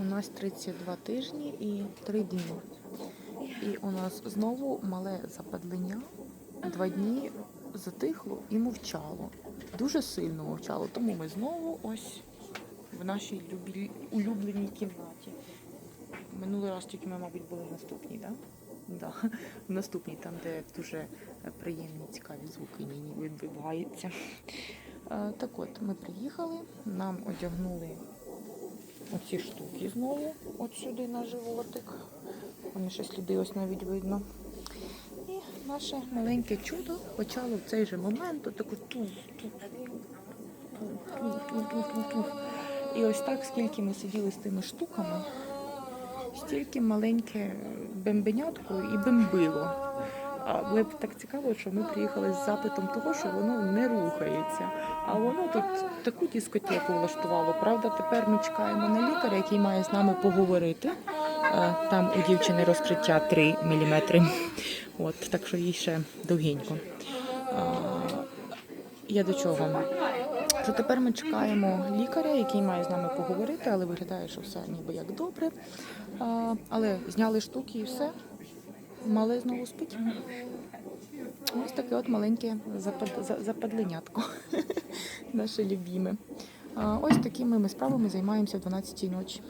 У нас 32 тижні і 3 дні. І у нас знову мале западлення. Два дні затихло і мовчало. Дуже сильно мовчало. Тому ми знову ось в нашій любі... улюбленій кімнаті. Минулий раз тільки ми, мабуть, були в наступній, так? Да? Да. В наступній, там, де дуже приємні, цікаві звуки відбиваються. Е, Так от, ми приїхали, нам одягнули оці штуки знову, от сюди на животик. Вони ще сліди ось навіть видно. І наше маленьке чудо почало в цей же момент отаку туф, туф, туф, туф, туф, туф, туф. І ось так, скільки ми сиділи з тими штуками, стільки маленьке бембенятко і бембило. А б так цікаво, що ми приїхали з запитом того, що воно не рухається. А воно тут таку дискотеку влаштувало. Правда, тепер ми чекаємо на лікаря, який має з нами поговорити. Е, Там у дівчини розкриття 3 мм. От, так що їй ще довгенько. Я до чого? Що тепер ми чекаємо лікаря, який має з нами поговорити, але виглядає, що все ніби як добре. Але зняли штуки і все. Мале знову спить. Ось таке от маленьке запад... западленятко. Наше любіме. Ось такими ми справами займаємося в 12-й ночі.